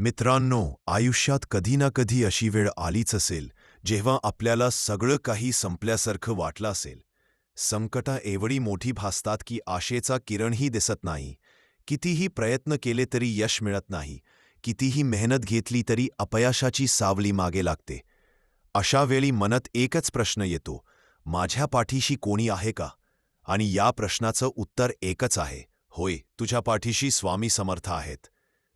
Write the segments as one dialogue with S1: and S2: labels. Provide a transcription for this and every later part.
S1: मित्रांनो आयुष्यात कधी ना कधी अशी वेळ आलीच असेल जेव्हा आपल्याला सगळं काही संपल्यासारखं वाटलं असेल. संकटा एवढी मोठी भासतात की आशेचा किरणही दिसत नाही. कितीही प्रयत्न केले तरी यश मिळत नाही. कितीही मेहनत घेतली तरी अपयशाची सावली मागे लागते. अशा वेळी मनात एकच प्रश्न येतो माझ्या पाठीशी कोणी आहे का? आणि या प्रश्नाचं उत्तर एकच आहे. होय तुझ्या पाठीशी स्वामी समर्थ आहेत.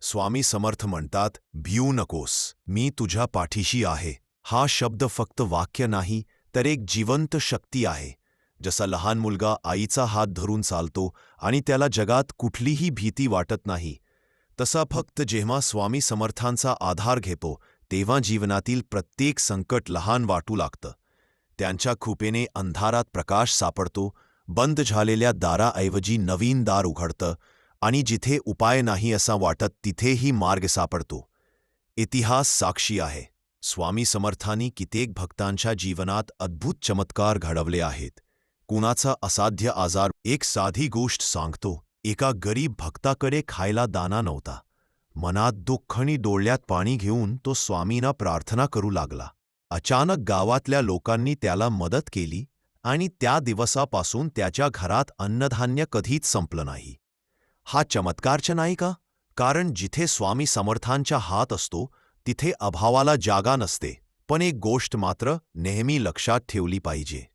S1: स्वामी समर्थ म्हणतात भिऊ नकोस मी तुझ्या पाठीशी आहे. हा शब्द फक्त वाक्य नाही तर एक जिवंत शक्ती आहे. जसा लहान मुलगा आईचा हात धरून चालतो आणि त्याला जगात कुठलीही भीती वाटत नाही तसा फक्त जेव्हा स्वामी समर्थांचा आधार घेतो तेव्हा जीवनातील प्रत्येक संकट लहान वाटू लागतं. त्यांच्या खुपेने अंधारात प्रकाश सापडतो बंद झालेल्या दाराऐवजी नवीन दार उघडतं आणि जिथे उपाय नाही असा वाटत तिथेही मार्ग सापडतो. इतिहास साक्षी आहे. स्वामी समर्थांनी कित्येक भक्तांच्या जीवनात अद्भुत चमत्कार घडवले आहेत. कुणाचा असाध्य आजार एक साधी गोष्ट सांगतो एका गरीब भक्ताकडे खायला दाना नव्हता. मनात दुःख आणि डोळ्यात पाणी घेऊन तो स्वामींना प्रार्थना करू लागला. अचानक गावातल्या लोकांनी त्याला मदत केली आणि त्या दिवसापासून त्याच्या घरात अन्नधान्य कधीच संपलं नाही. हा चमत्कारच नाही का कारण जिथे स्वामी समर्थांचा हात असतो तिथे अभावाला जागा नसते. पण एक गोष्ट मात्र नेहमी लक्षात ठेवली पाहिजे.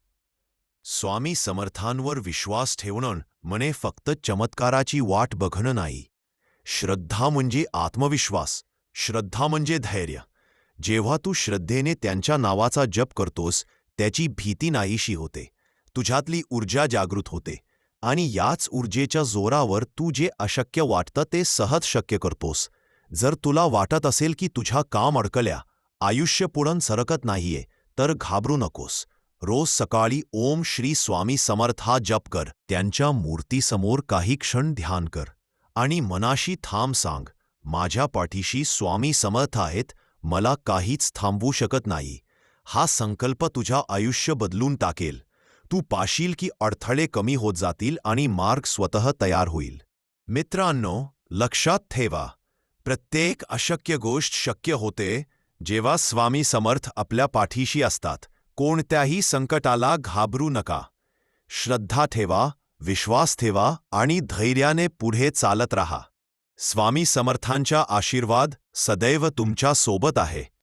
S1: स्वामी समर्थांवर विश्वास ठेवणं म्हणे फक्त चमत्काराची वाट बघणं नाही. श्रद्धा म्हणजे आत्मविश्वास. श्रद्धा म्हणजे धैर्य. जेव्हा तू श्रद्धेने त्यांच्या नावाचा जप करतोस त्याची भीती नाहीशी होते. तुझ्यातली ऊर्जा जागृत होते. आणि याच ऊर्जेच्या जोरावर तू जे अशक्य वाटतं ते सहज शक्य करतोस. जर तुला वाटत असेल की तुझ्या काम अडकल्या आयुष्य पुढं सरकत नाहीये तर घाबरू नकोस. रोज सकाळी ओम श्री स्वामी समर्था जप कर त्यांच्या मूर्तीसमोर काही क्षण ध्यान कर. आणि मनाशी थांब सांग माझ्या पाठीशी स्वामी समर्थ आहेत मला काहीच थांबवू शकत नाही. हा संकल्प तुझ्या आयुष्य बदलून टाकेल. तू पाशील की अडथळे कमी होत जातील आणि मार्ग स्वतः तयार होईल. मित्रांनो लक्षात ठेवा. प्रत्येक अशक्य गोष्ट शक्य होते जेव्हा स्वामी समर्थ आपल्या पाठीशी असतात. कोणत्याही संकटाला घाबरू नका. श्रद्धा ठेवा विश्वास ठेवा आणि धैर्याने पुढे चालत राहा. स्वामी समर्थांचा आशीर्वाद सदैव तुमच्यासोबत आहे.